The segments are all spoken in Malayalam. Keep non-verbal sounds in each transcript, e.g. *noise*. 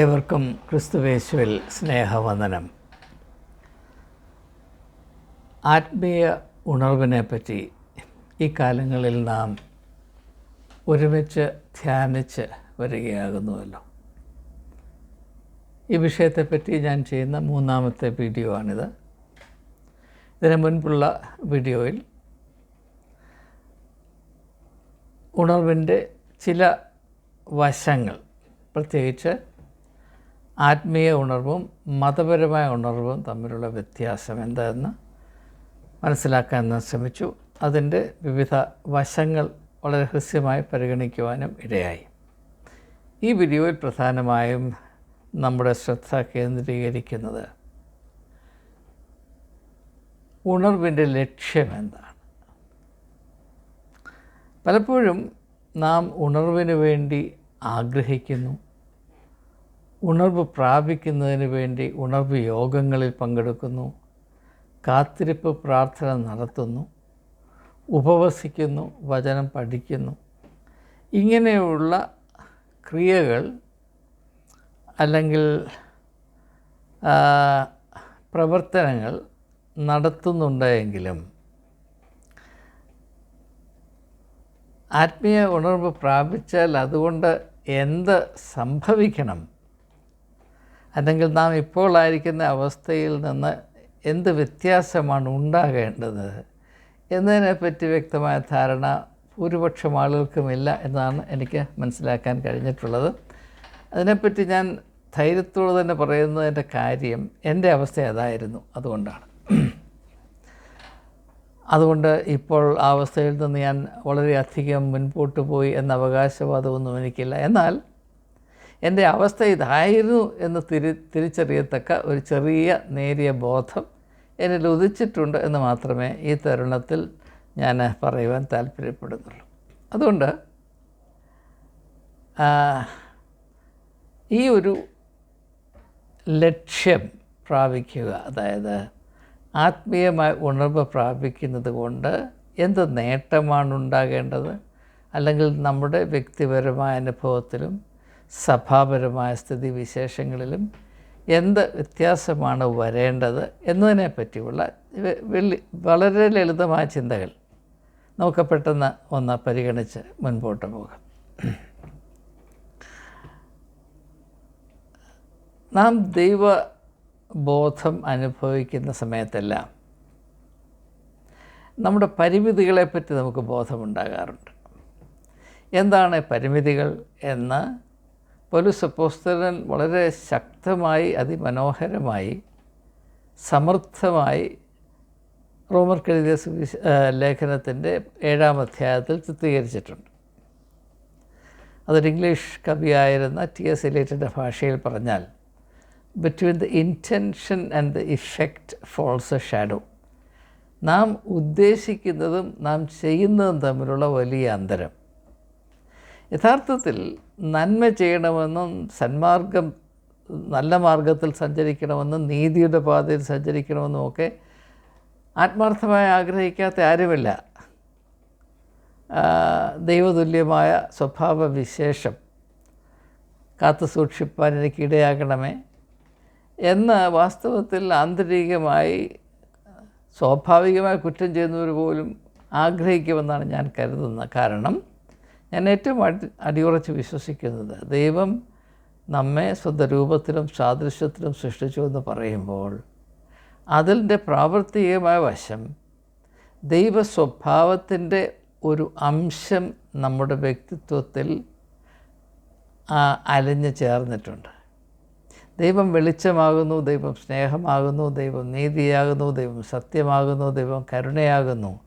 ഏവർക്കും ക്രിസ്തുവേശുവിൽ സ്നേഹവന്ദനം. ആത്മീയ ഉണർവിനെ പറ്റി ഈ കാലങ്ങളിൽ നാം ഒരുമിച്ച് ധ്യാനിച്ച് വരികയാകുന്നുവല്ലോ. ഈ വിഷയത്തെപ്പറ്റി ഞാൻ ചെയ്യുന്ന മൂന്നാമത്തെ വീഡിയോ ആണിത്. ഇതിനു മുൻപുള്ള വീഡിയോയിൽ ഉണർവിന്റെ ചില വശങ്ങൾ പ്രത്യേകിച്ച് ആത്മീയ ഉണർവും മതപരമായ ഉണർവും തമ്മിലുള്ള വ്യത്യാസം എന്താണെന്ന് മനസ്സിലാക്കാൻ ഞാൻ ശ്രമിച്ചു. അതിന്റെ വിവിധ വശങ്ങൾ വളരെ ഹൃസ്യമായി പരിഗണിക്കുവാനും ഇടയായി. ഈ വീഡിയോയിൽ പ്രധാനമായും നമ്മുടെ ശ്രദ്ധ കേന്ദ്രീകരിക്കുന്നത് ഉണർവിന്റെ ലക്ഷ്യം എന്താണ്? പലപ്പോഴും നാം ഉണർവിന് വേണ്ടി ആഗ്രഹിക്കുന്നു ഉണർവ് പ്രാപിക്കുന്നതിന് വേണ്ടി ഉണർവ് യോഗങ്ങളിൽ പങ്കെടുക്കുന്നു. കാത്തിരിപ്പ് പ്രാർത്ഥന നടത്തുന്നു. ഉപവസിക്കുന്നു വചനം പഠിക്കുന്നു. ഇങ്ങനെയുള്ള ക്രിയകൾ അല്ലെങ്കിൽ പ്രവർത്തനങ്ങൾ നടത്തുന്നുണ്ടെങ്കിലും ആത്മീയ ഉണർവ് പ്രാപിച്ചാൽ അതുകൊണ്ട് എന്ത് സംഭവിക്കണം? അല്ലെങ്കിൽ നാം ഇപ്പോൾ ആയിരിക്കുന്ന അവസ്ഥയിൽ നിന്ന് എന്ത് വ്യത്യാസമാണ് ഉണ്ടാകേണ്ടത് എന്നതിനെപ്പറ്റി വ്യക്തമായ ധാരണ ഭൂരിപക്ഷം ആളുകൾക്കുമില്ല എന്നാണ് എനിക്ക് മനസ്സിലാക്കാൻ കഴിഞ്ഞിട്ടുള്ളത്. അതിനെപ്പറ്റി ഞാൻ ധൈര്യത്തോടെ തന്നെ പറയുന്നതിന്റെ കാര്യം എന്റെ അവസ്ഥ അതായിരുന്നു അതുകൊണ്ടാണ്. അതുകൊണ്ട് ഇപ്പോൾ ആ അവസ്ഥയിൽ നിന്ന് ഞാൻ വളരെയധികം മുൻപോട്ട് പോയി എന്ന അവകാശവാദമൊന്നും എനിക്കില്ല. എന്നാൽ എന്റെ അവസ്ഥ ഇതായിരുന്നു എന്ന് തിരി തിരിച്ചറിയത്തക്ക ഒരു ചെറിയ നേരിയ ബോധം എന്നിൽ ഉദിച്ചിട്ടുണ്ട് എന്ന് മാത്രമേ ഈ തരുണത്തിൽ ഞാൻ പറയുവാൻ താല്പര്യപ്പെടുന്നുള്ളൂ. അതുകൊണ്ട് ഈ ഒരു ലക്ഷ്യം പ്രാപിക്കുക അതായത് ആത്മീയമായ ഉണർവ് പ്രാപിക്കുന്നത് കൊണ്ട് എന്ത് നേട്ടമാണ് ഉണ്ടാകേണ്ടത്? അല്ലെങ്കിൽ നമ്മുടെ വ്യക്തിപരമായ അനുഭവത്തിലും സഭാപരമായ സ്ഥിതി വിശേഷങ്ങളിലും എന്ത് വ്യത്യാസമാണ് വരേണ്ടത് എന്നതിനെ പറ്റിയുള്ള വെള്ളി വളരെ ലളിതമായ ചിന്തകൾ. നമുക്ക് പെട്ടെന്ന് ഒന്ന് പരിഗണിച്ച് മുൻപോട്ട് പോകാം. നാം ദൈവബോധം അനുഭവിക്കുന്ന സമയത്തെല്ലാം നമ്മുടെ പരിമിതികളെപ്പറ്റി നമുക്ക് ബോധമുണ്ടാകാറുണ്ട്. എന്താണ് പരിമിതികൾ എന്ന് പോലീസ് അപ്പോസ്തലൻ വളരെ ശക്തമായി അതിമനോഹരമായി സമർത്ഥമായി റോമർക്കെഴുതിയ സുവിശ ലേഖനത്തിന്റെ ഏഴാം അധ്യായത്തിൽ ചിത്രീകരിച്ചിട്ടുണ്ട്. അതൊരു ഇംഗ്ലീഷ് കവിയായിരുന്ന ടി എസ് എലിയറ്റിന്റെ ഭാഷയിൽ പറഞ്ഞാൽ between the intention and the effect falls a shadow നാം ഉദ്ദേശിക്കുന്നതും നാം ചെയ്യുന്നതും തമ്മിലുള്ള വലിയ അന്തരം. യഥാർത്ഥത്തിൽ നന്മ ചെയ്യണമെന്നും സന്മാർഗം നല്ല മാർഗത്തിൽ സഞ്ചരിക്കണമെന്നും നീതിയുടെ പാതയിൽ സഞ്ചരിക്കണമെന്നും ഒക്കെ ആത്മാർത്ഥമായി ആഗ്രഹിക്കാത്ത ആരുമില്ല. ദൈവതുല്യമായ സ്വഭാവ വിശേഷം കാത്തു സൂക്ഷിപ്പാൻ എനിക്കിടയാകണമേ എന്ന് വാസ്തവത്തിൽ ആന്തരികമായി സ്വാഭാവികമായി കുറ്റം ചെയ്യുന്നവർ പോലും ആഗ്രഹിക്കുമെന്നാണ് ഞാൻ കരുതുന്നത് കാരണം. ഞാൻ ഏറ്റവും അടി അടിയുറച്ച് വിശ്വസിക്കുന്നത് ദൈവം നമ്മെ സ്വന്തരൂപത്തിലും സാദൃശ്യത്തിലും സൃഷ്ടിച്ചു എന്ന് പറയുമ്പോൾ അതിന്റെ പ്രാവർത്തികമായ വശം ദൈവ സ്വഭാവത്തിന്റെ ഒരു അംശം നമ്മുടെ വ്യക്തിത്വത്തിൽ അലിഞ്ഞു ചേർന്നിട്ടുണ്ട്. ദൈവം വെളിച്ചമാകുന്നു ദൈവം സ്നേഹമാകുന്നു ദൈവം നീതിയാകുന്നു ദൈവം സത്യമാകുന്നു ദൈവം കരുണയാകുന്നു.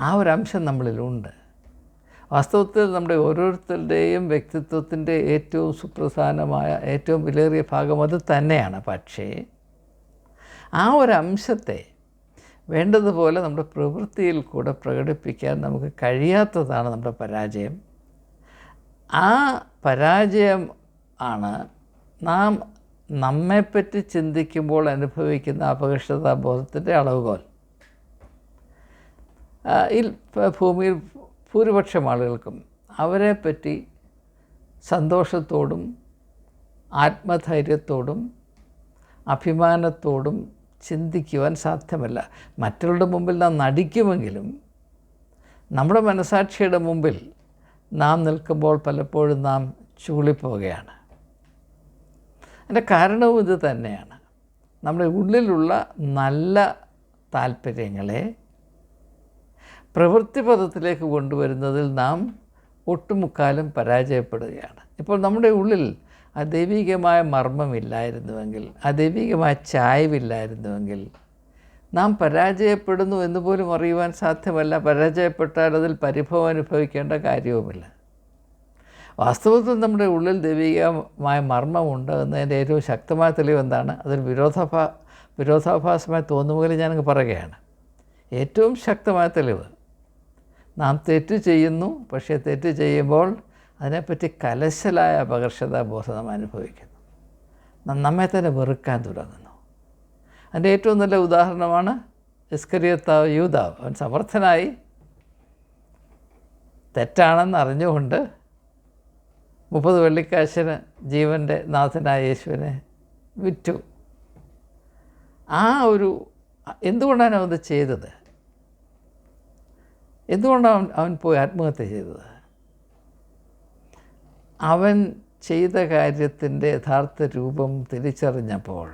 ആ ഒരു അംശം നമ്മളിലുണ്ട്. വാസ്തവത്തിൽ നമ്മുടെ ഓരോരുത്തരുടെയും വ്യക്തിത്വത്തിന്റെ ഏറ്റവും സുപ്രധാനമായ ഏറ്റവും വിലേറിയ ഭാഗം അത് തന്നെയാണ്. പക്ഷേ ആ ഒരു അംശത്തെ വേണ്ടതുപോലെ നമ്മുടെ പ്രവൃത്തിയിൽ കൂടെ പ്രകടിപ്പിക്കാൻ നമുക്ക് കഴിയാത്തതാണ് നമ്മുടെ പരാജയം. ആ പരാജയം ആണ് നാം നമ്മെപ്പറ്റി ചിന്തിക്കുമ്പോൾ അനുഭവിക്കുന്ന അപകർഷതാബോധത്തിന്റെ അളവുകോൽ. ഈ ഭൂമിയിൽ ഭൂരിപക്ഷം ആളുകൾക്കും അവരെ പറ്റി സന്തോഷത്തോടും ആത്മധൈര്യത്തോടും അഭിമാനത്തോടും ചിന്തിക്കുവാൻ സാധ്യമല്ല. മറ്റുള്ളവരുടെ മുമ്പിൽ നാം നടിക്കുമെങ്കിലും നമ്മുടെ മനസാക്ഷിയുടെ മുമ്പിൽ നാം നിൽക്കുമ്പോൾ പലപ്പോഴും നാം ചൂളിപ്പോവുകയാണ്. അതിന്റെ കാരണവും ഇത് തന്നെയാണ്. നമ്മുടെ ഉള്ളിലുള്ള നല്ല താല്പര്യങ്ങളെ പ്രവൃത്തിപഥത്തിലേക്ക് കൊണ്ടുവരുന്നതിൽ നാം ഒട്ടുമുക്കാലും പരാജയപ്പെടുകയാണ്. ഇപ്പോൾ നമ്മുടെ ഉള്ളിൽ ആ ദൈവികമായ മർമ്മമില്ലായിരുന്നുവെങ്കിൽ ആ ദൈവികമായ ചായവില്ലായിരുന്നുവെങ്കിൽ നാം പരാജയപ്പെടുന്നു എന്ന് പോലും അറിയുവാൻ സാധ്യമല്ല. പരാജയപ്പെട്ടാൽ അതിൽ പരിഭവം അനുഭവിക്കേണ്ട കാര്യവുമില്ല. വാസ്തവത്തിൽ നമ്മുടെ ഉള്ളിൽ ദൈവികമായ മർമ്മമുണ്ട് എന്നതിന്റെ ഏറ്റവും ശക്തമായ തെളിവ് എന്താണ്? അതൊരു വിരോധാഭാ വിരോധാഭാസമായി തോന്നുമെങ്കിൽ ഞാനങ്ങ് പറയുകയാണ്. ഏറ്റവും ശക്തമായ തെളിവ് നാം തെറ്റ് ചെയ്യുന്നു പക്ഷേ തെറ്റ് ചെയ്യുമ്പോൾ അതിനെപ്പറ്റി കലശലായ അപകർഷതാബോധം നാം അനുഭവിക്കുന്നു നമ്മെ തന്നെ വെറുക്കാൻ തുടങ്ങുന്നു. അതിന്റെ ഏറ്റവും നല്ല ഉദാഹരണമാണ് ഇസ്കരിയത്താവ് യൂതാവ്. അവൻ സമർത്ഥനായി തെറ്റാണെന്ന് അറിഞ്ഞുകൊണ്ട് മുപ്പത് വെള്ളിക്കാശിന് ജീവന്റെ നാഥനായ യേശുവിനെ വിറ്റു. ആ ഒരു എന്തുകൊണ്ടാണ് അവൻ ചെയ്തത്? എന്തുകൊണ്ടാണ് അവൻ അവൻ പോയി ആത്മഹത്യ ചെയ്തത്? അവൻ ചെയ്ത കാര്യത്തിന്റെ യഥാർത്ഥ രൂപം തിരിച്ചറിഞ്ഞപ്പോൾ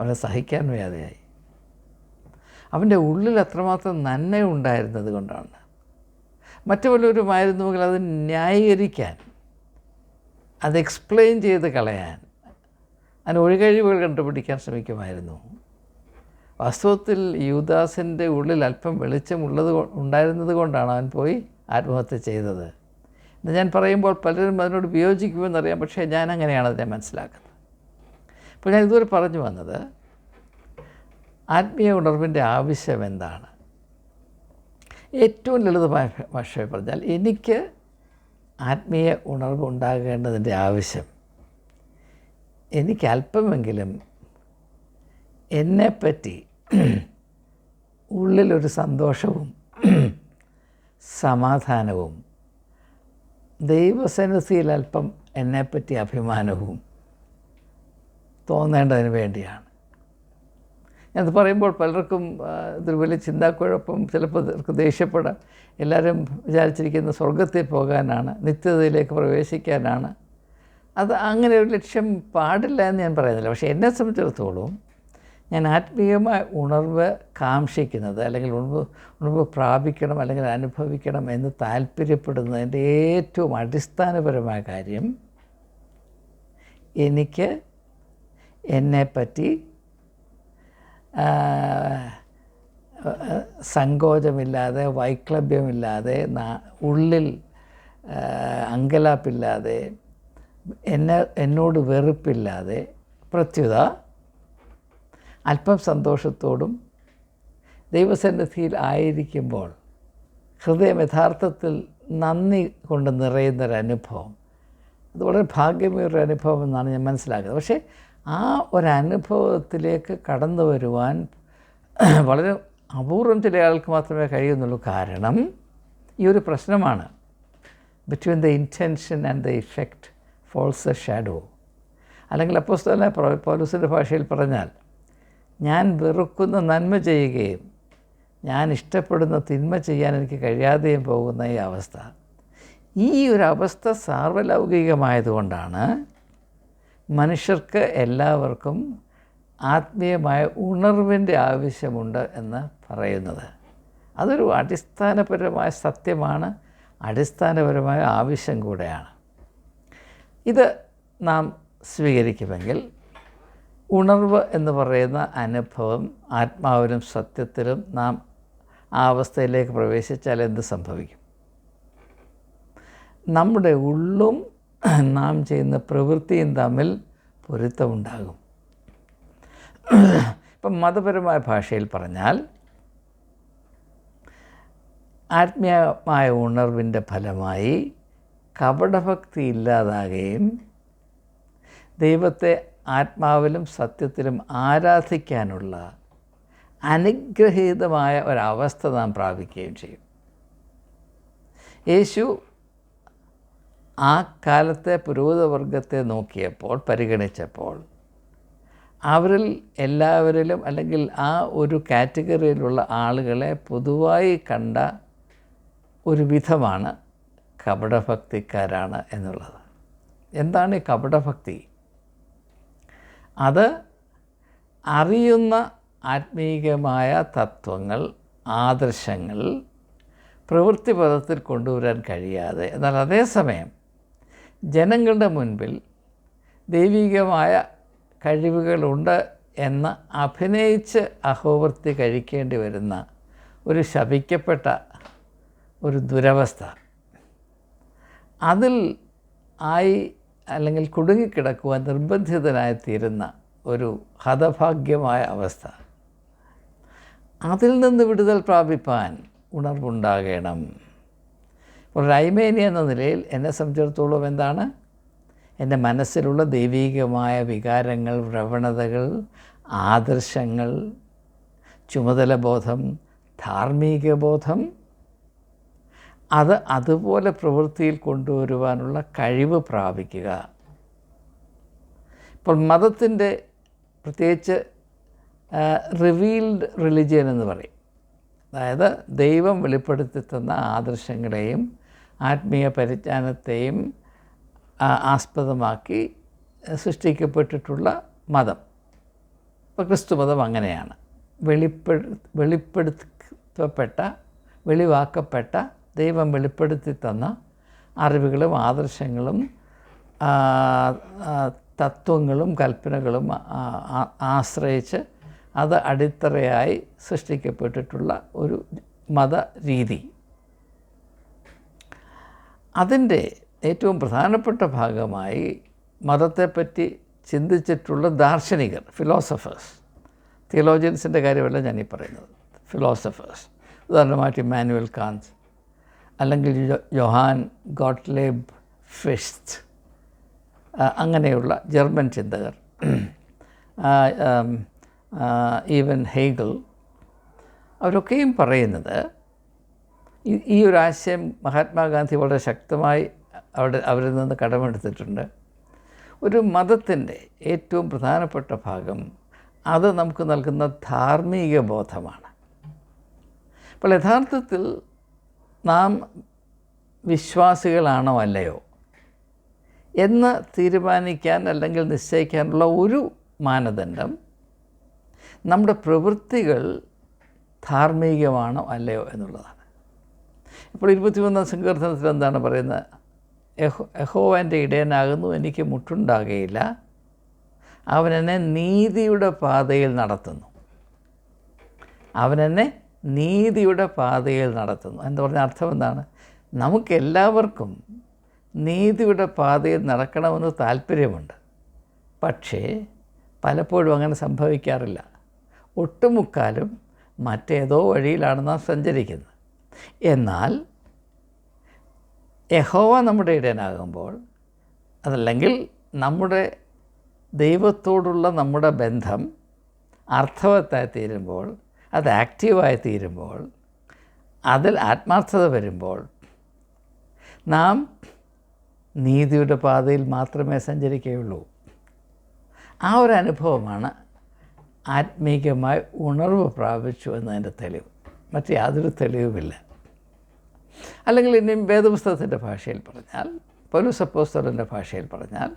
അവനെ സഹിക്കാൻ വയ്യാതെയായി അവന്റെ ഉള്ളിൽ അത്രമാത്രം നന്മ ഉണ്ടായിരുന്നത് കൊണ്ടാണ്. മറ്റു പലരുമായിരുന്നുവെങ്കിൽ അത് ന്യായീകരിക്കാൻ അത് എക്സ്പ്ലെയിൻ ചെയ്ത് കളയാൻ അതിന് ഒഴികഴിവുകൾ കണ്ടുപിടിക്കാൻ ശ്രമിക്കുമായിരുന്നു. വാസ്തവത്തിൽ യൂദാസിന്റെ ഉള്ളിൽ അല്പം വെളിച്ചമുള്ളത് ഉണ്ടായിരുന്നത് കൊണ്ടാണ് അവൻ പോയി ആത്മഹത്യ ചെയ്തത്. എന്ന് ഞാൻ പറയുമ്പോൾ പലരും അതിനോട് വിയോജിക്കുമെന്നറിയാം പക്ഷേ ഞാൻ അങ്ങനെയാണ് അതിനെ മനസ്സിലാക്കുന്നത്. അപ്പോൾ ഞാൻ ഇതുവരെ പറഞ്ഞു വന്നത് ആത്മീയ ഉണർവിന്റെ ആവശ്യം എന്താണ്? ഏറ്റവും ലളിതമായ ഭാഷയിൽ പറഞ്ഞാൽ എനിക്ക് ആത്മീയ ഉണർവ് ഉണ്ടാകേണ്ടതിന്റെ ആവശ്യം എനിക്ക് അല്പമെങ്കിലും എന്നെപ്പറ്റി *clears throat* ഉള്ളിലൊരു സന്തോഷവും *clears throat* സമാധാനവും ദൈവസന്നിധിയിൽ അല്പം എന്നെപ്പറ്റി അഭിമാനവും തോന്നേണ്ടതിന് വേണ്ടിയാണ്. ഞാനത് പറയുമ്പോൾ പലർക്കും ഇതൊരു വലിയ ചിന്താക്കുഴപ്പം ചിലപ്പോൾ ദേഷ്യപ്പെടാം. എല്ലാവരും വിചാരിച്ചിരിക്കുന്ന സ്വർഗത്തിൽ പോകാനാണ് നിത്യതയിലേക്ക് പ്രവേശിക്കാനാണ്. അത് അങ്ങനെ ഒരു ലക്ഷ്യം പാടില്ല എന്ന് ഞാൻ പറയുന്നില്ല. പക്ഷേ എന്നെ സംബന്ധിച്ചിടത്തോളം ഞാൻ ആത്മീയമായ ഉണർവ് കാക്ഷിക്കുന്നത് അല്ലെങ്കിൽ ഉണർവ് ഉണർവ് പ്രാപിക്കണം അല്ലെങ്കിൽ അനുഭവിക്കണം എന്ന് താല്പര്യപ്പെടുന്നതിന്റെ ഏറ്റവും അടിസ്ഥാനപരമായ കാര്യം എനിക്ക് എന്നെപ്പറ്റി സങ്കോചമില്ലാതെ വൈക്ലഭ്യമില്ലാതെ ഉള്ളിൽ അങ്കലാപ്പില്ലാതെ എന്നെ എന്നോട് വെറുപ്പില്ലാതെ പ്രത്യുത അല്പം സന്തോഷത്തോടും ദൈവസന്നിധിയിൽ ആയിരിക്കുമ്പോൾ ഹൃദയം യഥാർത്ഥത്തിൽ നന്ദി കൊണ്ട് നിറയുന്നൊരനുഭവം. അത് വളരെ ഭാഗ്യമേറിയ അനുഭവം എന്നാണ് ഞാൻ മനസ്സിലാക്കുന്നത്. പക്ഷേ ആ ഒരനുഭവത്തിലേക്ക് കടന്നു വരുവാൻ *clears throat* വളരെ അപൂർവം ചില ആൾക്ക് മാത്രമേ കഴിയുന്നുള്ളൂ. കാരണം ഈ ഒരു പ്രശ്നമാണ്. Between the intention and the effect falls a shadow അല്ലെങ്കിൽ അപ്പോസ്തല പോലീസിന്റെ ഭാഷയിൽ പറഞ്ഞാൽ ഞാൻ വെറുക്കുന്ന നന്മ ചെയ്യുകയും ഞാൻ ഇഷ്ടപ്പെടുന്ന തിന്മ ചെയ്യാൻ എനിക്ക് കഴിയാതെയും പോകുന്ന ഈ അവസ്ഥ. ഈ ഒരു അവസ്ഥ സാർവലൗകികമായതുകൊണ്ടാണ് മനുഷ്യർക്ക് എല്ലാവർക്കും ആത്മീയമായ ഉണർവിന്റെ ആവശ്യമുണ്ട് എന്ന് പറയുന്നത്. അതൊരു അടിസ്ഥാനപരമായ സത്യമാണ് അടിസ്ഥാനപരമായ ആവശ്യം കൂടെയാണ്. ഇത് നാം സ്വീകരിക്കുമെങ്കിൽ ഉണർവ് എന്ന് പറയുന്ന അനുഭവം ആത്മാവിലും സത്യത്തിലും നാം ആ അവസ്ഥയിലേക്ക് പ്രവേശിച്ചാൽ എന്ത് സംഭവിക്കും? നമ്മുടെ ഉള്ളും നാം ചെയ്യുന്ന പ്രവൃത്തിയും തമ്മിൽ പൊരുത്തമുണ്ടാകും ഇപ്പം മതപരമായ ഭാഷയിൽ പറഞ്ഞാൽ ആത്മീയമായ ഉണർവിന്റെ ഫലമായി കപടഭക്തി ഇല്ലാതാകുകയും ദൈവത്തെ ആത്മാവിലും സത്യത്തിലും ആരാധിക്കാനുള്ള അനുഗ്രഹീതമായ ഒരവസ്ഥ നാം പ്രാപിക്കുകയും ചെയ്യും. യേശു ആ കാലത്തെ പുരോഹിതവർഗത്തെ നോക്കിയപ്പോൾ പരിഗണിച്ചപ്പോൾ അവരിൽ എല്ലാവരിലും അല്ലെങ്കിൽ ആ ഒരു കാറ്റഗറിയിലുള്ള ആളുകളെ പൊതുവായി കണ്ട ഒരു വിധമാണ് കപടഭക്തിക്കാരാണ് എന്നുള്ളത്. എന്താണ് ഈ കപടഭക്തി? അത് അറിയുന്ന ആത്മീയമായ തത്വങ്ങൾ ആദർശങ്ങൾ പ്രവൃത്തിപഥത്തിൽ കൊണ്ടുവരാൻ കഴിയാതെ എന്നാൽ അതേസമയം ജനങ്ങളുടെ മുൻപിൽ ദൈവികമായ കഴിവുകളുണ്ട് എന്ന് അഭിനയിച്ച് അഹോവൃത്തി കഴിക്കേണ്ടി വരുന്ന ഒരു ശപിക്കപ്പെട്ട ഒരു ദുരവസ്ഥ. അതിൽ ആയി അല്ലെങ്കിൽ കുടുങ്ങിക്കിടക്കുവാൻ നിർബന്ധിതനായി തീരുന്ന ഒരു ഹതഭാഗ്യമായ അവസ്ഥ. അതിൽ നിന്ന് വിടുതൽ പ്രാപിപ്പാൻ ഉണർവുണ്ടാകണം. ഒരു റൈമേനി എന്ന നിലയിൽ എന്നെ സംബന്ധിച്ചിടത്തോളം എന്താണ്? എന്റെ മനസ്സിലുള്ള ദൈവീകമായ വികാരങ്ങൾ പ്രവണതകൾ ആദർശങ്ങൾ ചുമതല ബോധം ധാർമ്മിക ബോധം അത് അതുപോലെ പ്രവൃത്തിയിൽ കൊണ്ടുവരുവാനുള്ള കഴിവ് പ്രാപിക്കുക. ഇപ്പോൾ മതത്തിന്റെ പ്രത്യേകിച്ച് റിവീൽഡ് റിലിജിയൻ എന്ന് പറയും. അതായത് ദൈവം വെളിപ്പെടുത്തി തന്ന ആദർശങ്ങളെയും ആത്മീയ പരിജ്ഞാനത്തെയും ആസ്പദമാക്കി സൃഷ്ടിക്കപ്പെട്ടിട്ടുള്ള മതം. ഇപ്പോൾ ക്രിസ്തു മതം അങ്ങനെയാണ്. വെളിപ്പെടു വെളിപ്പെടുത്തപ്പെട്ട വെളിവാക്കപ്പെട്ട ദൈവം വെളിപ്പെടുത്തി തന്ന അറിവുകളും ആദർശങ്ങളും തത്വങ്ങളും കൽപ്പനകളും ആശ്രയിച്ച് അത് അടിത്തറയായി സൃഷ്ടിക്കപ്പെട്ടിട്ടുള്ള ഒരു മതരീതി. അതിന്റെ ഏറ്റവും പ്രധാനപ്പെട്ട ഭാഗമായി മതത്തെപ്പറ്റി ചിന്തിച്ചിട്ടുള്ള ദാർശനികർ ഫിലോസഫേഴ്സ് തിയോളജിയൻസിന്റെ കാര്യമല്ല ഞാനീ പറയുന്നത്. ഫിലോസഫേഴ്സ് ഉദാഹരണമായിട്ട് മാനുവൽ കാന്ത് അല്ലെങ്കിൽ ജൊഹാൻ ഗോട്ട്ലേബ് ഫിസ്റ്റ് അങ്ങനെയുള്ള ജർമ്മൻ ചിന്തകർ. ഈവൻ ഹെയ്ഗൽ അവരൊക്കെയും പറയുന്നത് ഈ ഒരു ആശയം മഹാത്മാഗാന്ധി വളരെ ശക്തമായി അവിടെ അവരിൽ നിന്ന് കടമെടുത്തിട്ടുണ്ട്. ഒരു മതത്തിന്റെ ഏറ്റവും പ്രധാനപ്പെട്ട ഭാഗം അത് നമുക്ക് നൽകുന്ന ധാർമ്മിക ബോധമാണ്. അപ്പോൾ യഥാർത്ഥത്തിൽ നാം വിശ്വാസികളാണോ അല്ലയോ? എന്ന് തീരുമാനിക്കാൻ അല്ലെങ്കിൽ നിശ്ചയിക്കാനുള്ള ഒരു മാനദണ്ഡം നമ്മുടെ പ്രവൃത്തികൾ ധാർമ്മികമാണോ അല്ലയോ എന്നുള്ളതാണ്. ഇപ്പോൾ ഇരുപത്തിമൂന്നാം സങ്കീർത്തനത്തിൽ എന്താണ് പറയുന്നത്? യഹോ യഹോവന്റെ ഇടയനാകുന്നു എനിക്ക് മുട്ടുണ്ടാകുകയില്ല അവനെന്നെ നീതിയുടെ പാതയിൽ നടത്തുന്നു. അവനെന്നെ നീതിയുടെ പാതയിൽ നടത്തുന്നു. എന്ന് പറഞ്ഞ അർത്ഥം എന്താണ്? നമുക്കെല്ലാവർക്കും നീതിയുടെ പാതയിൽ നടക്കണമെന്ന് താല്പര്യമുണ്ട്. പക്ഷേ പലപ്പോഴും അങ്ങനെ സംഭവിക്കാറില്ല. ഒട്ടുമുക്കാലും മറ്റേതോ വഴിയിലാണ് നാം സഞ്ചരിക്കുന്നത്. എന്നാൽ യഹോവ നമ്മുടെ ഇടയനാകുമ്പോൾ അതല്ലെങ്കിൽ നമ്മുടെ ദൈവത്തോടുള്ള നമ്മുടെ ബന്ധം അർത്ഥവത്തായി തീരുമ്പോൾ അത് ആക്റ്റീവായി തീരുമ്പോൾ അതിൽ ആത്മാർത്ഥത വരുമ്പോൾ നാം നീതിയുടെ പാതയിൽ മാത്രമേ സഞ്ചരിക്കുകയുള്ളൂ. ആ ഒരു അനുഭവമാണ് ആത്മീകമായി ഉണർവ് പ്രാപിച്ചു എന്നതിന്റെ തെളിവ്. മറ്റ് യാതൊരു തെളിവുമില്ല. അല്ലെങ്കിൽ ഇനിയും വേദപുസ്തകത്തിന്റെ ഭാഷയിൽ പറഞ്ഞാൽ പൗലുസപ്പോസ്തലന്റെ ഭാഷയിൽ പറഞ്ഞാൽ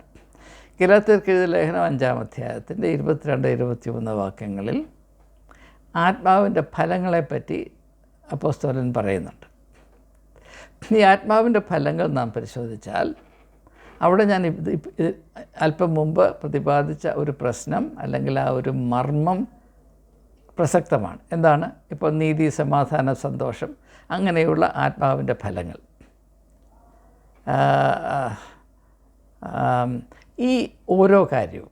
കിരാത്തിർക്കെഴുതി ലേഖനം അഞ്ചാം അധ്യായത്തിന്റെ ഇരുപത്തിരണ്ട് ഇരുപത്തിമൂന്ന് വാക്യങ്ങളിൽ ആത്മാവിന്റെ ഫലങ്ങളെപ്പറ്റി അപ്പോസ്തോലൻ പറയുന്നുണ്ട്. ഈ ആത്മാവിന്റെ ഫലങ്ങൾ നാം പരിശോധിച്ചാൽ അവിടെ ഞാൻ അല്പം മുമ്പ് പ്രതിപാദിച്ച ഒരു പ്രശ്നം അല്ലെങ്കിൽ ആ ഒരു മർമ്മം പ്രസക്തമാണ്. എന്താണ്? ഇപ്പോൾ നീതി സമാധാന സന്തോഷം അങ്ങനെയുള്ള ആത്മാവിന്റെ ഫലങ്ങൾ. ഈ ഓരോ കാര്യവും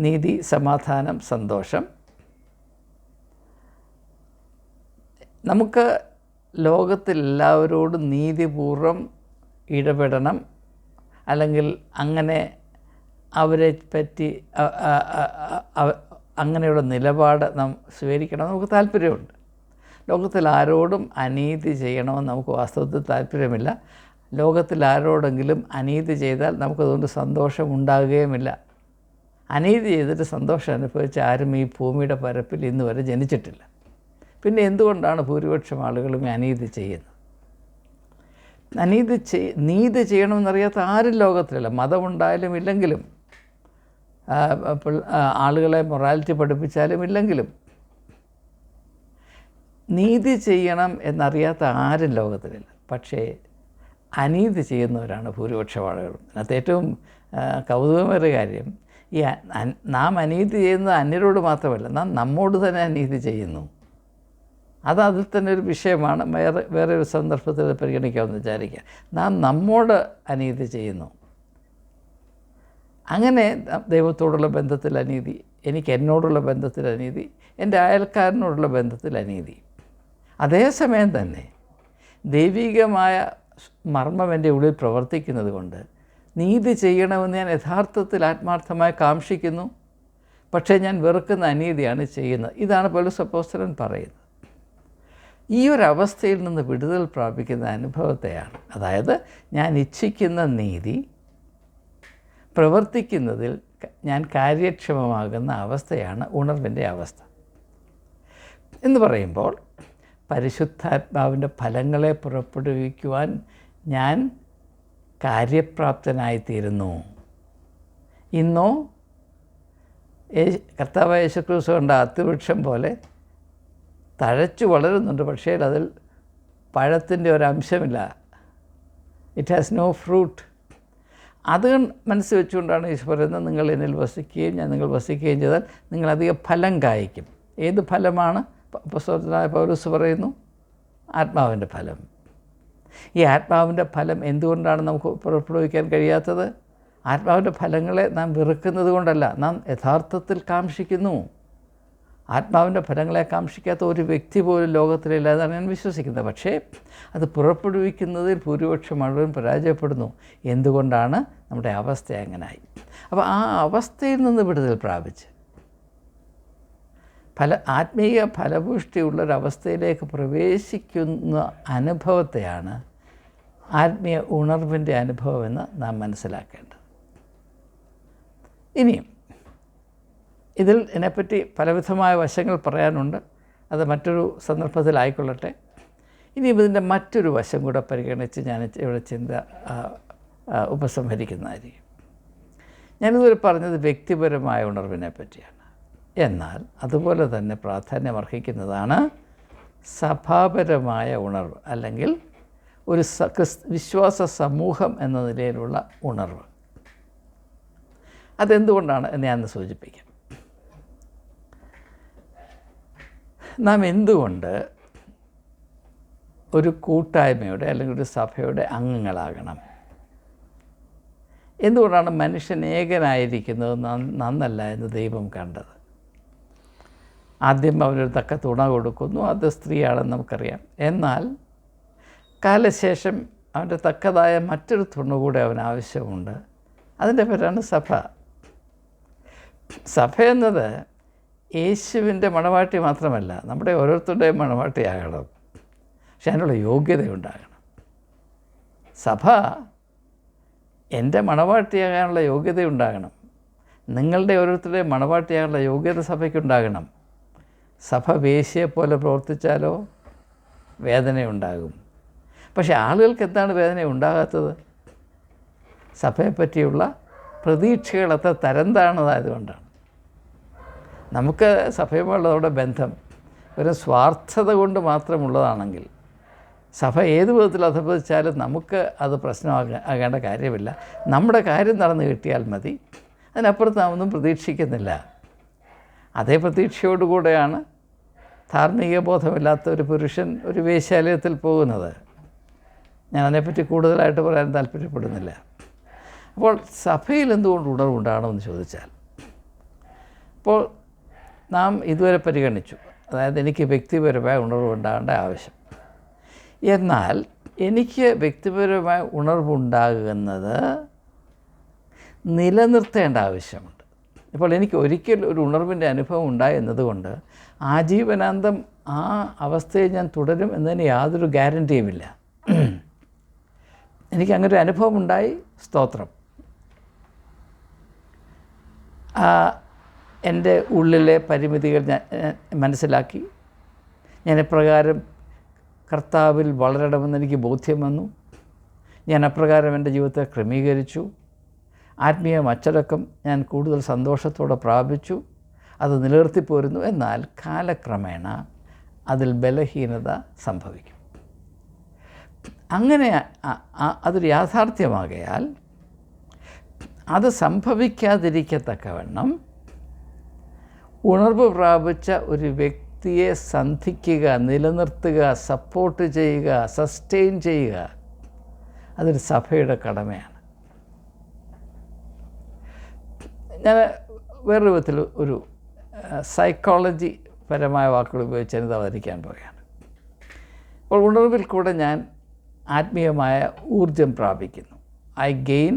നീതി സമാധാനം സന്തോഷം നമുക്ക് ലോകത്തിലെല്ലാവരോടും നീതിപൂർവം ഇടപെടണം. അല്ലെങ്കിൽ അങ്ങനെ അവരെ പറ്റി അങ്ങനെയുള്ള നിലപാട് നാം സ്വീകരിക്കണം. നമുക്ക് താല്പര്യമുണ്ട്. ലോകത്തിൽ ആരോടും അനീതി ചെയ്യണമെന്ന് നമുക്ക് വാസ്തവത്തിൽ താല്പര്യമില്ല. ലോകത്തിൽ ആരോടെങ്കിലും അനീതി ചെയ്താൽ നമുക്കതുകൊണ്ട് സന്തോഷം ഉണ്ടാകുകയുമില്ല. അനീതി ചെയ്തിട്ട് സന്തോഷം അനുഭവിച്ച ആരും ഈ ഭൂമിയുടെ പരപ്പിൽ ഇന്ന് വരെ ജനിച്ചിട്ടില്ല. പിന്നെ എന്തുകൊണ്ടാണ് ഭൂരിപക്ഷം ആളുകളും അനീതി ചെയ്യുന്നത്? അനീതി ചെയ് നീതി ചെയ്യണമെന്നറിയാത്ത ആരും ലോകത്തിലല്ല. മതമുണ്ടായാലും ഇല്ലെങ്കിലും ആളുകളെ മൊറാലിറ്റി പഠിപ്പിച്ചാലും ഇല്ലെങ്കിലും നീതി ചെയ്യണം എന്നറിയാത്ത ആരും ലോകത്തിലില്ല. പക്ഷേ അനീതി ചെയ്യുന്നവരാണ് ഭൂരിപക്ഷം ആളുകളും. അതിനകത്ത് ഏറ്റവും കൗതുകമേറിയ കാര്യം ഈ നാം അനീതി ചെയ്യുന്നത് അന്യരോട് മാത്രമല്ല നാം നമ്മോട് തന്നെ അനീതി ചെയ്യുന്നു. അത് അതിൽ തന്നെ ഒരു വിഷയമാണ് വേറെ വേറെ ഒരു സന്ദർഭത്തിൽ പരിഗണിക്കാമെന്ന് വിചാരിക്കുക. നാം നമ്മോട് അനീതി ചെയ്യുന്നു. അങ്ങനെ ദൈവത്തോടുള്ള ബന്ധത്തിൽ അനീതി എനിക്ക് എന്നോടുള്ള ബന്ധത്തിൽ അനീതി എന്റെ അയൽക്കാരനോടുള്ള ബന്ധത്തിൽ അനീതി. അതേസമയം തന്നെ ദൈവികമായ മർമ്മം എന്റെ ഉള്ളിൽ പ്രവർത്തിക്കുന്നത് കൊണ്ട് നീതി ചെയ്യണമെന്ന് ഞാൻ യഥാർത്ഥത്തിൽ ആത്മാർത്ഥമായി കാക്ഷിക്കുന്നു. പക്ഷേ ഞാൻ വെറുക്കുന്ന അനീതിയാണ് ചെയ്യുന്നത്. ഇതാണ് പൗലോസ് അപ്പോസ്തലൻ പറയുന്നത്. ഈ ഒരു അവസ്ഥയിൽ നിന്ന് വിടുതൽ പ്രാപിക്കുന്ന അനുഭവത്തെയാണ്. അതായത് ഞാൻ ഇച്ഛിക്കുന്ന നീതി പ്രവർത്തിക്കുന്നതിൽ ഞാൻ കാര്യക്ഷമമാകുന്ന അവസ്ഥയാണ് ഉണർവിന്റെ അവസ്ഥ. എന്ന് പറയുമ്പോൾ പരിശുദ്ധാത്മാവിന്റെ ഫലങ്ങളെ പുറപ്പെടുവിക്കുവാൻ ഞാൻ കാര്യപ്രാപ്തനായിത്തീരുന്നു. ഇന്നോ കർത്താവ് യേശുക്രിസ്തു കണ്ട അത്തിവൃക്ഷം പോലെ തഴച്ചു വളരുന്നുണ്ട് പക്ഷേ അതിൽ പഴത്തിന്റെ ഒരംശമില്ല ഇറ്റ് ഹാസ് നോ ഫ്രൂട്ട് അത് മനസ്സിൽ വെച്ചുകൊണ്ടാണ് ഈശോ പറയുന്നത് നിങ്ങൾ എന്നിൽ വസിക്കുകയും ഞാൻ നിങ്ങൾ വസിക്കുകയും ചെയ്താൽ നിങ്ങൾ അധികം ഫലം കായ്ക്കും. ഏത് ഫലമാണ് പുസ്തകത്തിനായ പൗരസ് പറയുന്നു? ആത്മാവിന്റെ ഫലം. ഈ ആത്മാവിന്റെ ഫലം എന്തുകൊണ്ടാണ് നമുക്ക് പുറപ്പെടുവിക്കാൻ കഴിയാത്തത്? ആത്മാവിന്റെ ഫലങ്ങളെ നാം വെറുക്കുന്നത് കൊണ്ടല്ല നാം യഥാർത്ഥത്തിൽ കാക്ഷിക്കുന്നു. ആത്മാവിന്റെ ഫലങ്ങളെ കാക്ഷിക്കാത്ത ഒരു വ്യക്തി പോലും ലോകത്തിലില്ല എന്നാണ് ഞാൻ വിശ്വസിക്കുന്നത്. പക്ഷേ അത് പുറപ്പെടുവിക്കുന്നതിൽ ഭൂരിപക്ഷം മുഴുവൻ പരാജയപ്പെടുന്നു. എന്തുകൊണ്ടാണ്? നമ്മുടെ അവസ്ഥ അങ്ങനായി അപ്പോൾ ആ അവസ്ഥയിൽ നിന്ന് വിടുതൽ പ്രാപിച്ച് ഫല ആത്മീയ ഫലപുഷ്ടിയുള്ളൊരവസ്ഥയിലേക്ക് പ്രവേശിക്കുന്ന അനുഭവത്തെയാണ് ആത്മീയ ഉണർവിന്റെ അനുഭവമെന്ന് നാം മനസ്സിലാക്കേണ്ടത്. ഇനിയും ഇതിൽ ഇതിനെപ്പറ്റി പലവിധമായ വശങ്ങൾ പറയാനുണ്ട്. അത് മറ്റൊരു സന്ദർഭത്തിലായിക്കൊള്ളട്ടെ. ഇനി ഇതിന്റെ മറ്റൊരു വശം കൂടെ പരിഗണിച്ച് ഞാൻ ഇവിടെ ചിന്ത ഉപസംഹരിക്കുന്നതായിരിക്കും. ഞാനിതുവരെ പറഞ്ഞത് വ്യക്തിപരമായ ഉണർവിനെ പറ്റിയാണ്. എന്നാൽ അതുപോലെ തന്നെ പ്രാധാന്യം അർഹിക്കുന്നതാണ് സഭാപരമായ ഉണർവ് അല്ലെങ്കിൽ ഒരു വിശ്വാസ സമൂഹം എന്ന നിലയിലുള്ള ഉണർവ്. അതെന്തുകൊണ്ടാണ് എന്ന് ഞാൻ സൂചിപ്പിക്കാം. നാം എന്തുകൊണ്ട് ഒരു കൂട്ടായ്മയുടെ അല്ലെങ്കിൽ ഒരു സഭയുടെ അംഗങ്ങളാകണം? എന്തുകൊണ്ടാണ് മനുഷ്യൻ ഏകനായിരിക്കുന്നത് നന്ന- നന്നല്ല എന്ന് ദൈവം കണ്ടത്? ആദ്യം അവനൊരു തക്ക തുണ കൊടുക്കുന്നു അത് സ്ത്രീയാണെന്ന് നമുക്കറിയാം. എന്നാൽ കാലശേഷം അവന്റെ തക്കതായ മറ്റൊരു തുണ കൂടെ അവൻ ആവശ്യമുണ്ട്. അതിന്റെ പേരാണ് സഭ. സഭ എന്നത് യേശുവിന്റെ മണവാട്ടി മാത്രമല്ല നമ്മുടെ ഓരോരുത്തരുടെയും മണവാട്ടിയാകണം. പക്ഷെ അതിനുള്ള യോഗ്യതയുണ്ടാകണം. സഭ എന്റെ മണവാട്ടിയാകാനുള്ള യോഗ്യതയുണ്ടാകണം. നിങ്ങളുടെ ഓരോരുത്തരുടെയും മണവാട്ടിയാകാനുള്ള യോഗ്യത സഭയ്ക്കുണ്ടാകണം. സഭ വേശ്യയെ പോലെ പ്രവർത്തിച്ചാലോ? വേദനയുണ്ടാകും. പക്ഷേ ആളുകൾക്ക് എന്താണ് വേദന ഉണ്ടാകാത്തത്? സഭയെപ്പറ്റിയുള്ള പ്രതീക്ഷകൾ അത്ര തരം താണതായതുകൊണ്ടാണ് നമുക്ക് സഭയുമായുള്ളതോടെ ബന്ധം ഒരു സ്വാർത്ഥത കൊണ്ട് മാത്രമുള്ളതാണെങ്കിൽ സഭ ഏത് വിധത്തിൽ അധപ്പതിച്ചാലും നമുക്ക് അത് പ്രശ്നമാക ആകേണ്ട കാര്യമില്ല. നമ്മുടെ കാര്യം നടന്നു കിട്ടിയാൽ മതി. അതിനപ്പുറത്ത് നാം ഒന്നും പ്രതീക്ഷിക്കുന്നില്ല. അതേ പ്രതീക്ഷയോടുകൂടെയാണ് ധാർമ്മിക ബോധമില്ലാത്ത ഒരു പുരുഷൻ ഒരു വേശ്യാലയത്തിൽ പോകുന്നത്. ഞാൻ അതിനെപ്പറ്റി കൂടുതലായിട്ട് പറയാൻ താല്പര്യപ്പെടുന്നില്ല. അപ്പോൾ സഭയിൽ എന്തുകൊണ്ട് ഉണർവുണ്ടാകണമെന്ന് ചോദിച്ചാൽ അപ്പോൾ നാം ഇതുവരെ പരിഗണിച്ചു. അതായത് എനിക്ക് വ്യക്തിപരമായ ഉണർവുണ്ടാകേണ്ട ആവശ്യം. എന്നാൽ എനിക്ക് വ്യക്തിപരമായ ഉണർവുണ്ടാകുന്നത് നിലനിർത്തേണ്ട ആവശ്യമുണ്ട്. ഇപ്പോൾ എനിക്ക് ഒരിക്കൽ ഒരു ഉണർവിന്റെ അനുഭവം ഉണ്ടായി എന്നതുകൊണ്ട് ആജീവനാന്തം ആ അവസ്ഥയെ ഞാൻ തുടരും എന്നതിന് യാതൊരു ഗ്യാരന്റിയുമില്ല എനിക്ക് അങ്ങനെ ഒരു അനുഭവം ഉണ്ടായി. സ്തോത്രം. എന്റെ ഉള്ളിലെ പരിമിതികൾ ഞാൻ മനസ്സിലാക്കി. ഞാൻ എപ്രകാരം കർത്താവിൽ വളരണമെന്ന് എനിക്ക് ബോധ്യം വന്നു. ഞാൻ അപ്രകാരം എന്റെ ജീവിതത്തെ ക്രമീകരിച്ചു. ആത്മീയ അച്ചടക്കം ഞാൻ കൂടുതൽ സന്തോഷത്തോടെ പ്രാപിച്ചു. അത് നിലനിർത്തിപ്പോരുന്നു എന്നാൽ കാലക്രമേണ അതിൽ ബലഹീനത സംഭവിക്കും. അങ്ങനെ അതൊരു യാഥാർത്ഥ്യമാകയാൽ അത് സംഭവിക്കാതിരിക്കത്തക്കവണ്ണം ഉണർവ് പ്രാപിച്ച ഒരു വ്യക്തിയെ സന്ധിക്കുക നിലനിർത്തുക സപ്പോർട്ട് ചെയ്യുക സസ്റ്റെയിൻ ചെയ്യുക അതൊരു സഭയുടെ കടമയാണ്. ഞാൻ വേറൊരു വിധത്തിൽ ഒരു സൈക്കോളജി പരമായ വാക്കുകൾ ഉപയോഗിച്ച് ഇത് അവതരിക്കാൻ പോവുകയാണ് അപ്പോൾ ഉണർവിൽ കൂടെ ഞാൻ ആത്മീയമായ ഊർജം പ്രാപിക്കുന്നു. I gain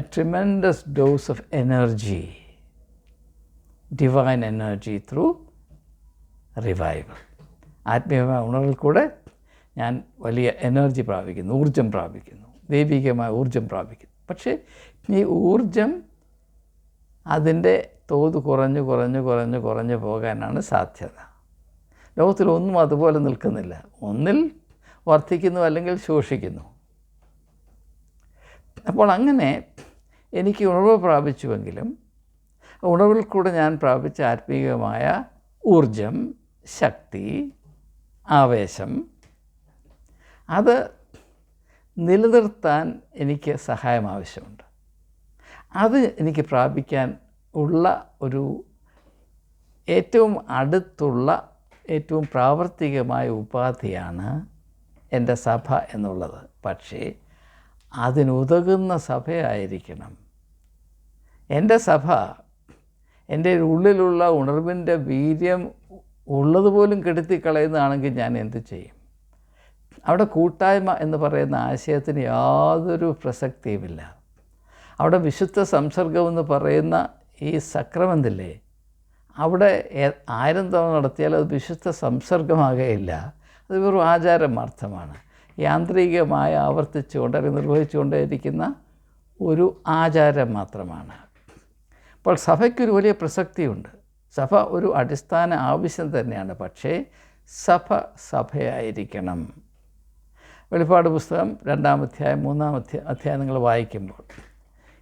a tremendous dose of energy divine energy through revival. ആത്മീയമായ ഉണർവിൽ കൂടെ ഞാൻ വലിയ എനർജി പ്രാപിക്കുന്നു ഊർജം പ്രാപിക്കുന്നു ദൈവികമായ ഊർജം പ്രാപിക്കുന്നു. പക്ഷേ ഈ ഊർജം അതിന്റെ തോത് കുറഞ്ഞ് കുറഞ്ഞ് കുറഞ്ഞ് കുറഞ്ഞ് പോകാനാണ് സാധ്യത. ലോകത്തിൽ ഒന്നും അതുപോലെ നിൽക്കുന്നില്ല. ഒന്നിൽ വർദ്ധിക്കുന്നു അല്ലെങ്കിൽ ശോഷിക്കുന്നു. അപ്പോൾ അങ്ങനെ എനിക്ക് ഉണർവ് പ്രാപിച്ചുവെങ്കിലും ഉണർവിൽ കൂടെ ഞാൻ പ്രാപിച്ച ആത്മീയമായ ഊർജം ശക്തി ആവേശം അത് നിലനിർത്താൻ എനിക്ക് സഹായം ആവശ്യമുണ്ട്. അത് എനിക്ക് പ്രാപിക്കാൻ ഉള്ള ഒരു ഏറ്റവും അടുത്തുള്ള ഏറ്റവും പ്രാവർത്തികമായ ഉപാധിയാണ് എന്റെ സഭ എന്നുള്ളത്. പക്ഷേ അതിനുതകുന്ന സഭയായിരിക്കണം. എന്റെ സഭ എന്റെ ഉള്ളിലുള്ള ഉണർവിന്റെ വീര്യം ഉള്ളതുപോലും കെടുത്തിക്കളയുന്നതാണെങ്കിൽ ഞാൻ എന്ത് ചെയ്യും? അവിടെ കൂട്ടായ്മ എന്ന് പറയുന്ന ആശയത്തിന് യാതൊരു പ്രസക്തിയുമില്ല. അവിടെ വിശുദ്ധ സംസർഗം എന്ന് പറയുന്ന ഈ സക്രമത്തില്ലേ അവിടെ ആയിരം തവണ നടത്തിയാൽ അത് വിശുദ്ധ സംസർഗമാകുകയില്ല അത് വെറും ആചാരം അർത്ഥമാണ് യാന്ത്രികമായി ആവർത്തിച്ചുകൊണ്ട് അല്ലെങ്കിൽ നിർവഹിച്ചുകൊണ്ടേയിരിക്കുന്ന ഒരു ആചാരം മാത്രമാണ്. അപ്പോൾ സഭയ്ക്കൊരു വലിയ പ്രസക്തിയുണ്ട്. സഭ ഒരു അടിസ്ഥാന ആവശ്യം തന്നെയാണ്. പക്ഷേ സഭ സഭയായിരിക്കണം. വെളിപ്പാട് പുസ്തകം രണ്ടാം അധ്യായം മൂന്നാം അധ്യായം അധ്യായം നിങ്ങൾ വായിക്കുമ്പോൾ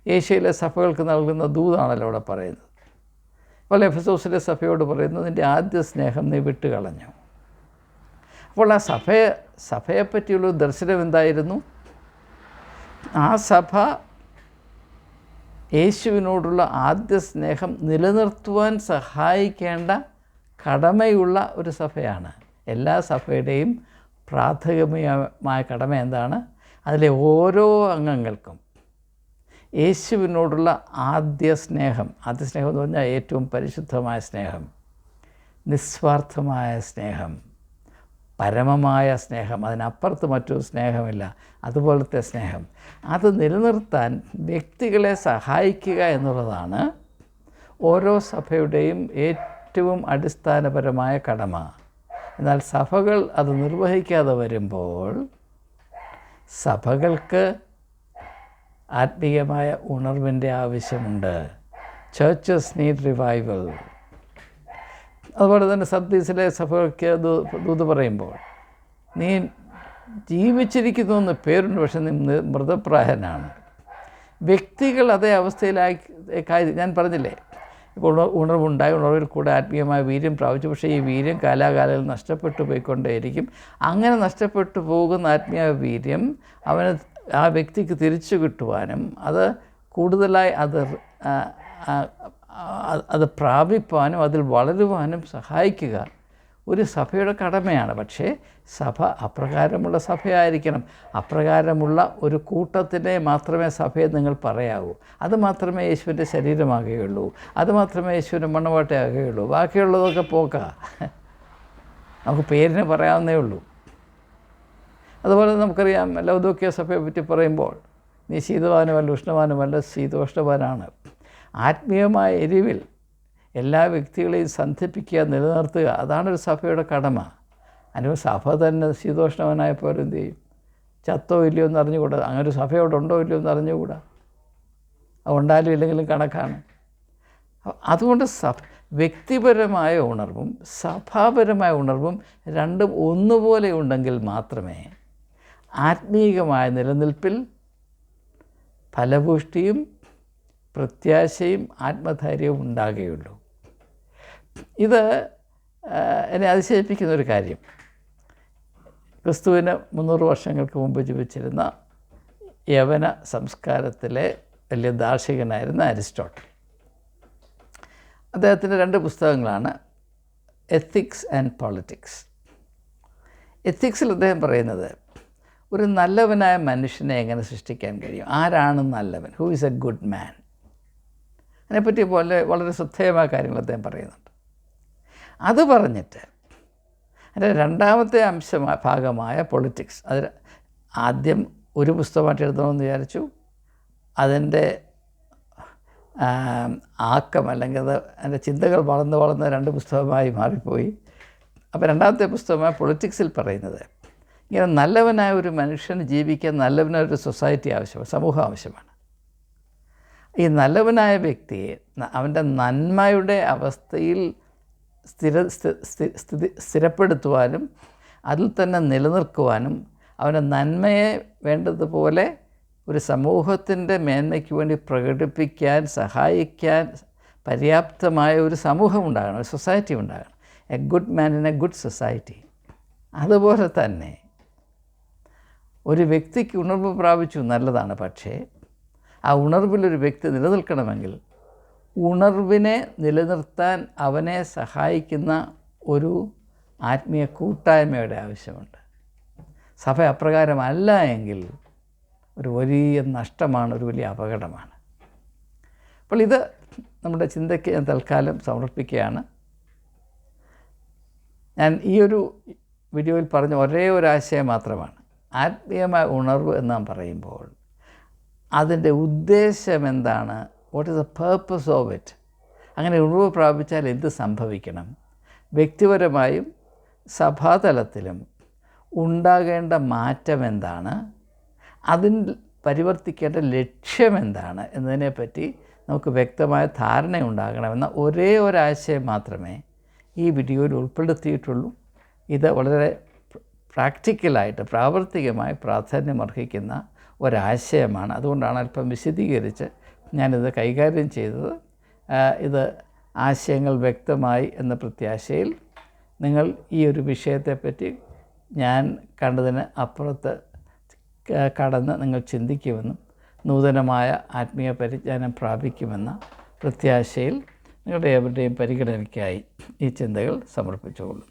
ഏഷ്യയിലെ സഭകൾക്ക് നൽകുന്ന ദൂതാണല്ലോ അവിടെ പറയുന്നത്. അപ്പോൾ എഫസോസിലെ സഭയോട് പറയുന്നത് നിന്റെ ആദ്യ സ്നേഹം നീ വിട്ടുകളഞ്ഞു. അപ്പോൾ ആ സഭയെ സഭയെപ്പറ്റിയുള്ള ദർശനം എന്തായിരുന്നു ആ സഭ യേശുവിനോടുള്ള ആദ്യ സ്നേഹം നിലനിർത്തുവാൻ സഹായിക്കേണ്ട കടമയുള്ള ഒരു സഭയാണ്. എല്ലാ സഭയുടെയും പ്രാഥമികമായ കടമ എന്താണ്? അതിലെ ഓരോ അംഗങ്ങൾക്കും യേശുവിനോടുള്ള ആദ്യ സ്നേഹം. ആദ്യ സ്നേഹം എന്ന് പറഞ്ഞാൽ ഏറ്റവും പരിശുദ്ധമായ സ്നേഹം. നിസ്വാർത്ഥമായ സ്നേഹം. പരമമായ സ്നേഹം അതിനപ്പുറത്ത് മറ്റൊരു സ്നേഹമില്ല അതുപോലത്തെ സ്നേഹം. അത് നിലനിർത്താൻ വ്യക്തികളെ സഹായിക്കുക എന്നുള്ളതാണ് ഓരോ സഭയുടെയും ഏറ്റവും അടിസ്ഥാനപരമായ കടമ. എന്നാൽ സഭകൾ അത് നിർവഹിക്കാതെ വരുമ്പോൾ സഭകൾക്ക് ആത്മീയമായ ഉണർവിന്റെ ആവശ്യമുണ്ട്. ചേർച്ചസ് നീഡ് റിവൈവൽ അതുപോലെ തന്നെ സദ്ദീസിലെ സഭയ്ക്ക് ദൂത് പറയുമ്പോൾ നീ ജീവിച്ചിരിക്കുന്നു എന്ന് പേരുണ്ട് പക്ഷെ നീ മൃതപ്രായനാണ്. വ്യക്തികൾ അതേ അവസ്ഥയിലായി ഞാൻ പറഞ്ഞില്ലേ ഇപ്പോൾ ഉണ- ഉണർവുണ്ടായി ഉണർവിൽ കൂടെ ആത്മീയമായ വീര്യം പ്രാപിച്ചു. പക്ഷേ ഈ വീര്യം കാലാകാലങ്ങളിൽ നഷ്ടപ്പെട്ടു പോയിക്കൊണ്ടേയിരിക്കും. അങ്ങനെ നഷ്ടപ്പെട്ടു പോകുന്ന ആത്മീയ വീര്യം അവന് ആ വ്യക്തിക്ക് തിരിച്ചു കിട്ടുവാനും അത് കൂടുതലായി അത് അത് പ്രാപിപ്പാനും അതിൽ വളരുവാനും സഹായിക്കുക. ഒരു സഭയുടെ കടമയാണ്. പക്ഷേ സഭ അപ്രകാരമുള്ള സഭയായിരിക്കണം. അപ്രകാരമുള്ള ഒരു കൂട്ടത്തിനെ മാത്രമേ സഭയെ നിങ്ങൾ പറയാവൂ. അത് മാത്രമേ യേശുവിന്റെ ശരീരമാകുകയുള്ളൂ. അത് മാത്രമേ യേശുവിന്റെ മണ്ണവാട്ടയാകുകയുള്ളൂ ബാക്കിയുള്ളതൊക്കെ പോക്ക. നമുക്ക് പേരിന് പറയാവുന്നേ ഉള്ളൂ. അതുപോലെ നമുക്കറിയാം ലൗദോക്യ സഭയെ പറ്റി പറയുമ്പോൾ നീ ശീതവാനുമല്ല ഉഷ്ണവാനുമല്ല ശീതോഷ്ണവാനാണ്. ആത്മീയമായ എരിവിൽ എല്ലാ വ്യക്തികളെയും സന്ധിപ്പിക്കുക നിലനിർത്തുക അതാണ് ഒരു സഭയുടെ കടമ. അനു സഭ തന്നെ ശീതോഷ്ണവനായപ്പോൾ എന്ത് ചെയ്യും? ചത്തോ ഇല്ലയോ എന്ന് അറിഞ്ഞുകൂടാ. അങ്ങനെ ഒരു സഭ അവിടെ ഉണ്ടോ ഇല്ലയോ എന്ന് അറിഞ്ഞുകൂടാ. അത് ഉണ്ടായാലും ഇല്ലെങ്കിലും കണക്കാണ്. അതുകൊണ്ട് സഭ വ്യക്തിപരമായ ഉണർവും സഭാപരമായ ഉണർവും രണ്ടും ഒന്നുപോലെ ഉണ്ടെങ്കിൽ മാത്രമേ ആത്മീയമായ നിലനിൽപ്പിൽ ഫലപുഷ്ടിയും പ്രത്യാശയും ആത്മധൈര്യവും ഉണ്ടാകുകയുള്ളൂ ഇത് എന്നെ അതിശയിപ്പിക്കുന്ന ഒരു കാര്യം. ക്രിസ്തുവിന് മുന്നൂറ് വർഷങ്ങൾക്ക് മുമ്പ് ജീവിച്ചിരുന്ന യവന സംസ്കാരത്തിലെ വലിയ ദാർശികനായിരുന്ന അരിസ്റ്റോട്ടൽ. അദ്ദേഹത്തിന്റെ രണ്ട് പുസ്തകങ്ങളാണ് എത്തിക്സ് ആൻഡ് പോളിറ്റിക്സ് എത്തിക്സിൽ അദ്ദേഹം പറയുന്നത് ഒരു നല്ലവനായ മനുഷ്യനെ എങ്ങനെ സൃഷ്ടിക്കാൻ കഴിയും? ആരാണ് നല്ലവൻ? Who is a good man അതിനെപ്പറ്റി പോലെ വളരെ ശ്രദ്ധേയമായ കാര്യങ്ങൾ അദ്ദേഹം പറയുന്നുണ്ട്. അത് പറഞ്ഞിട്ട് അതിന്റെ രണ്ടാമത്തെ അംശമായ ഭാഗമായ പൊളിറ്റിക്സ്. അത് ആദ്യം ഒരു പുസ്തകമായിട്ട് എഴുതണമെന്ന് വിചാരിച്ചു. അതിന്റെ ആക്കം അല്ലെങ്കിൽ അത് അതിന്റെ ചിന്തകൾ വളർന്ന് വളർന്ന് രണ്ട് പുസ്തകമായി മാറിപ്പോയി. അപ്പോൾ രണ്ടാമത്തെ പുസ്തകമായ പൊളിറ്റിക്സിൽ പറയുന്നത് ഇങ്ങനെ നല്ലവനായ ഒരു മനുഷ്യന് ജീവിക്കാൻ നല്ലവനായ ഒരു സൊസൈറ്റി ആവശ്യമാണ് സമൂഹം ആവശ്യമാണ്. ഈ നല്ലവനായ വ്യക്തിയെ അവന്റെ നന്മയുടെ അവസ്ഥയിൽ സ്ഥിര സ്ഥി- സ്ഥി- സ്ഥിതി സ്ഥിരപ്പെടുത്തുവാനും അതിൽ തന്നെ നിലനിർത്തുവാനും അവന്റെ നന്മയെ വേണ്ടതുപോലെ ഒരു സമൂഹത്തിന്റെ മേന്മയ്ക്ക് വേണ്ടി പ്രകടിപ്പിക്കാൻ സഹായിക്കാൻ പര്യാപ്തമായ ഒരു സമൂഹം ഉണ്ടാകണം ഒരു സൊസൈറ്റി ഉണ്ടാകണം. A good man in a good society. അതുപോലെ തന്നെ ഒരു വ്യക്തിക്ക് ഉണർവ് പ്രാപിച്ചു നല്ലതാണ് പക്ഷേ ആ ഉണർവിലൊരു വ്യക്തി നിലനിൽക്കണമെങ്കിൽ ഉണർവിനെ നിലനിർത്താൻ അവനെ സഹായിക്കുന്ന ഒരു ആത്മീയ കൂട്ടായ്മയുടെ ആവശ്യമുണ്ട്. സഭ അപ്രകാരമല്ല എങ്കിൽ ഒരു വലിയ നഷ്ടമാണ് ഒരു വലിയ അപകടമാണ്. അപ്പോൾ ഇത് നമ്മുടെ ചിന്തയ്ക്ക് ഞാൻ തൽക്കാലം സമർപ്പിക്കുകയാണ്. ഞാൻ ഈ ഒരു വീഡിയോയിൽ പറഞ്ഞ ഒരേ ഒരു ആശയം മാത്രമാണ്. ആത്മീയമായ ഉണർവ് എന്ന് നാം പറയുമ്പോൾ അതിന്റെ ഉദ്ദേശം എന്താണ് what is the purpose of it അങ്ങനെ ഉറവ് പ്രാപിച്ചാൽ എന്ത് സംഭവിക്കണം? വ്യക്തിപരമായും സഭാതലത്തിലും ഉണ്ടാകേണ്ട മാറ്റം എന്താണ് അതിൽ പരിവർത്തിക്കേണ്ട ലക്ഷ്യം എന്താണ് എന്നതിനെപ്പറ്റി നമുക്ക് വ്യക്തമായ ധാരണ ഉണ്ടാകണമെന്ന ഒരേ ഒരാശയം മാത്രമേ ഈ വീഡിയോയിൽ ഉൾപ്പെടുത്തിയിട്ടുള്ളൂ. ഇത് വളരെ പ്രാക്ടിക്കലായിട്ട് പ്രാവർത്തികമായി പ്രാധാന്യമർഹിക്കുന്ന ഒരാശയമാണ്. അതുകൊണ്ടാണ് അല്പം വിശദീകരിച്ച് ഞാനിത് കൈകാര്യം ചെയ്തത്. ഇത് ആശയങ്ങൾ വ്യക്തമായി എന്ന പ്രത്യാശയിൽ നിങ്ങൾ ഈ ഒരു വിഷയത്തെപ്പറ്റി ഞാൻ കണ്ടതിന് അപ്പുറത്ത് കടന്ന് നിങ്ങൾ ചിന്തിക്കുമെന്നും നൂതനമായ ആത്മീയ പരിജ്ഞാനം പ്രാപിക്കുമെന്ന പ്രത്യാശയിൽ നിങ്ങളുടെ ഏവരുടെയും പരിഗണനയ്ക്കായി ഈ ചിന്തകൾ സമർപ്പിച്ചുകൊള്ളുന്നു.